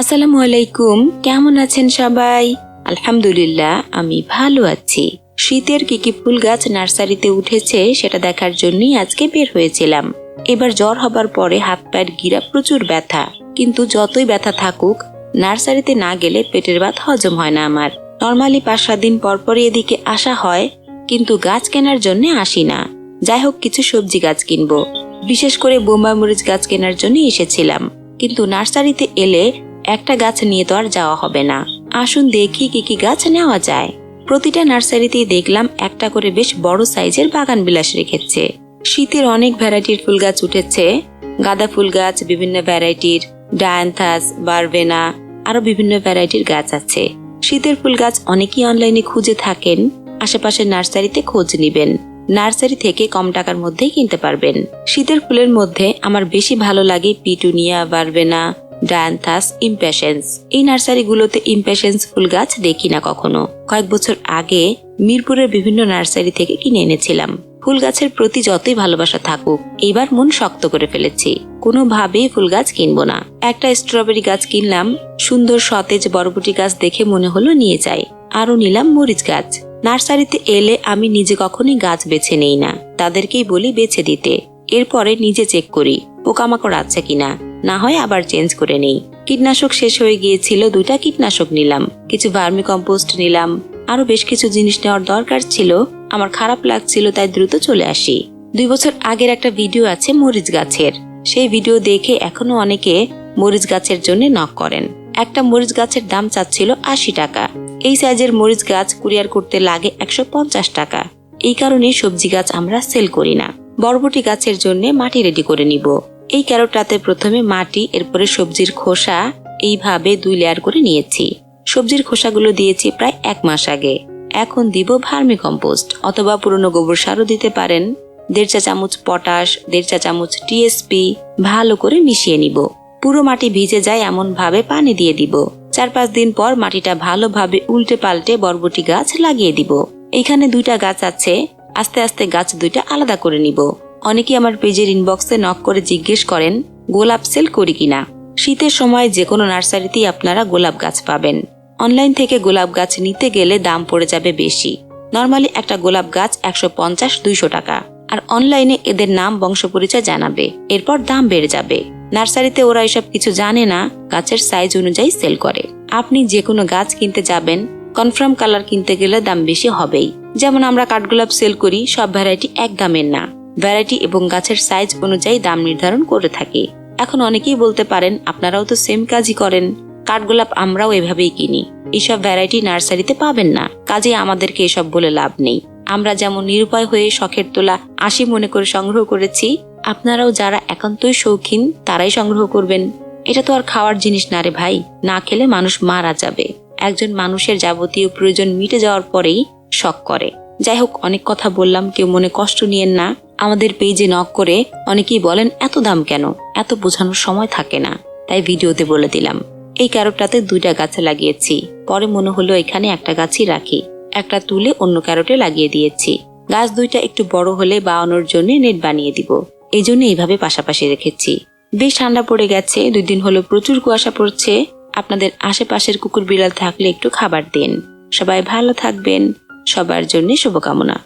আসসালামু আলাইকুম। কেমন আছেন সবাই? আলহামদুলিল্লাহ, আমি ভালো আছি। শীতের কি কি ফুল গাছ নার্সারিতে উঠেছে সেটা দেখার জন্যই আজকে বের হয়েছিলাম। এবার জ্বর হবার পরে হাত পায়ের গিরা প্রচুর ব্যথা। কিন্তু যতই ব্যথা থাকুক, নার্সারিতে না গেলে পেটের ভাত হজম হয় না আমার। নর্মালি পাঁচ সাত দিন পরপরই এদিকে আসা হয়, কিন্তু গাছ কেনার জন্য আসি না। যাই হোক, কিছু সবজি গাছ কিনবো। বিশেষ করে বোম্বাই মরিচ গাছ কেনার জন্য এসেছিলাম। কিন্তু নার্সারিতে এলে একটা গাছ নিয়ে তো আর যাওয়া হবে না। আসুন দেখি কি কি গাছ নেওয়া যায়। প্রতিটা নার্সারিতেই দেখলাম একটা করে বেশ বড় সাইজের বাগান বিলাস রেখেছে। শীতের অনেক ভ্যারাইটির ফুল গাছ উঠেছে। গাঁদা ফুল গাছ, বিভিন্ন ভ্যারাইটির ডায়ান্থাস, বারবেনা আরও বিভিন্ন ভ্যারাইটির গাছ আছে। শীতের ফুল গাছ অনেকেই অনলাইনে খুঁজে থাকেন আশেপাশের নার্সারিতে খোঁজ নিবেন। নার্সারি থেকে কম টাকার মধ্যেই কিনতে পারবেন। শীতের ফুলের মধ্যে আমার বেশি ভালো লাগে পিটুনিয়া, বারবেনা ডায়ান্থাস ইম্পেশেন্স এই নার্সারিগুলোতে ইম্পেশেন্স ফুল গাছ দেখি না কখনো। কয়েক বছর আগে মিরপুরের বিভিন্ন নার্সারি থেকে কিনে এনেছিলাম। ফুল গাছের প্রতি যতই ভালোবাসা থাকুক, এবার মন শক্ত করে ফেলেছি। কোনোভাবেই ফুল গাছ কিনবো না। একটা স্ট্রবেরি গাছ কিনলাম, সুন্দর সতেজ বরবটি গাছ দেখে মনে হলো নিয়ে যাই। আরও নিলাম মরিচ গাছ। নার্সারিতে এলে আমি নিজে কখনোই গাছ বেছে নেই না। তাদেরকেই বলি বেছে দিতে। এরপরে নিজে চেক করি, পোকামাকড় আছে কিনা। না হয় আবার চেঞ্জ করে নেই। কীটনাশক শেষ হয়ে গিয়েছিল, দুইটা কীটনাশক নিলাম। কিছু ভার্মি কম্পোস্ট নিলাম। আরও বেশ কিছু জিনিস নেওয়ার দরকার ছিল। আমার খারাপ লাগছিল, তাই দ্রুত চলে আসি। দুই বছর আগের একটা ভিডিও আছে মরিচ গাছের। সেই ভিডিও দেখে এখনও অনেকে মরিচ গাছের জন্য নক করেন। একটা মরিচ গাছের দাম চাচ্ছিল আশি টাকা। এই সাইজের মরিচ গাছ কুরিয়ার করতে লাগে একশো পঞ্চাশ টাকা। এই কারণে সবজি গাছ আমরা সেল করি না। বরবটি গাছের জন্য মাটি রেডি করে নিব। এই ক্যারোটটাতে প্রথমে মাটি, এরপরে সবজির খোসা, এইভাবে দুই লেয়ার করে নিয়েছি। সবজির খোসাগুলো দিয়েছি প্রায় এক মাস আগে। এখন দিব ভার্মি কম্পোস্ট অথবা পুরনো গোবর সারও দিতে পারেন। দেড় চা চামচ পটাশ, দেড় চা চামচ টিএসপি ভালো করে মিশিয়ে নিব। পুরো মাটি ভিজে যায় এমন ভাবে পানি দিয়ে দিব। চার পাঁচ দিন পর মাটিটা ভালোভাবে উল্টে পাল্টে বরবটি গাছ লাগিয়ে দিব। এখানে দুইটা গাছ আছে, আস্তে আস্তে গাছ দুইটা আলাদা করে নিব। অনেকেই আমার পেজের ইনবক্সে নক করে জিজ্ঞেস করেন, গোলাপ সেল করি কিনা? শীতের সময় যে কোনো নার্সারিতেই আপনারা গোলাপ গাছ পাবেন। অনলাইন থেকে গোলাপ গাছ নিতে গেলে দাম পড়ে যাবে বেশি। নর্মালি একটা গোলাপ গাছ একশো পঞ্চাশ, দুইশো টাকা। আর অনলাইনে এদের নাম বংশ পরিচয় জানাবে। এরপর দাম বেড়ে যাবে। নার্সারিতে ওরা এসব কিছু জানে না, গাছের সাইজ অনুযায়ী সেল করে। আপনি যে কোনো গাছ কিনতে যাবেন কনফার্ম কালার কিনতে গেলে দাম বেশি হবেই। যেমন আমরা কাঠগোলাপ সেল করি, সব ভ্যারাইটি এক দামের না। ভ্যারাইটি এবং গাছের সাইজ অনুযায়ী দাম নির্ধারণ করে থাকি। এখন অনেকেই বলতে পারেন, আপনারাও তো সেম কাজই করেন। কাঠগোলাপ আমরাও এভাবেই কিনি। এসব ভ্যারাইটি নার্সারিতে পাবেন না। কাজে আমাদেরকে এসব বলে লাভ নেই। আমরা যেমন নিরুপায় হয়ে শখের তোলা আশি মনে করে সংগ্রহ করেছি, আপনারাও যারা একান্তই শৌখিন, তারাই সংগ্রহ করবেন। এটা তো আর খাওয়ার জিনিস না রে ভাই। না খেলে মানুষ মারা যাবে। একজন মানুষের যাবতীয় প্রয়োজন মিটে যাওয়ার পরেই শখ করে। যাই হোক, অনেক কথা বললাম, কেউ মনে কষ্ট নিয়েন না। আমাদের পেজে নক করে অনেকেই বলেন, এত দাম কেন? এত বোঝানোর সময় থাকে না। তাই ভিডিওতে বলে দিলাম, এই ক্যারোটটাতে দুইটা গাছে লাগিয়েছি। পরে মনে হলো এখানে একটা গাছই রাখি। একটা তুলে অন্য ক্যারোটে লাগিয়ে দিয়েছি। গাছ দুইটা একটু বড় হলে বাওয়ানোর জন্য নেট বানিয়ে দিব। এই জন্য এইভাবে পাশাপাশি রেখেছি। বেশ ঠান্ডা পড়ে গেছে, দুই দিন হলো প্রচুর কুয়াশা পড়ছে। আপনাদের আশেপাশের কুকুর বিড়াল থাকলে একটু খাবার দিন। সবাই ভালো থাকবেন। সবার জন্য শুভকামনা।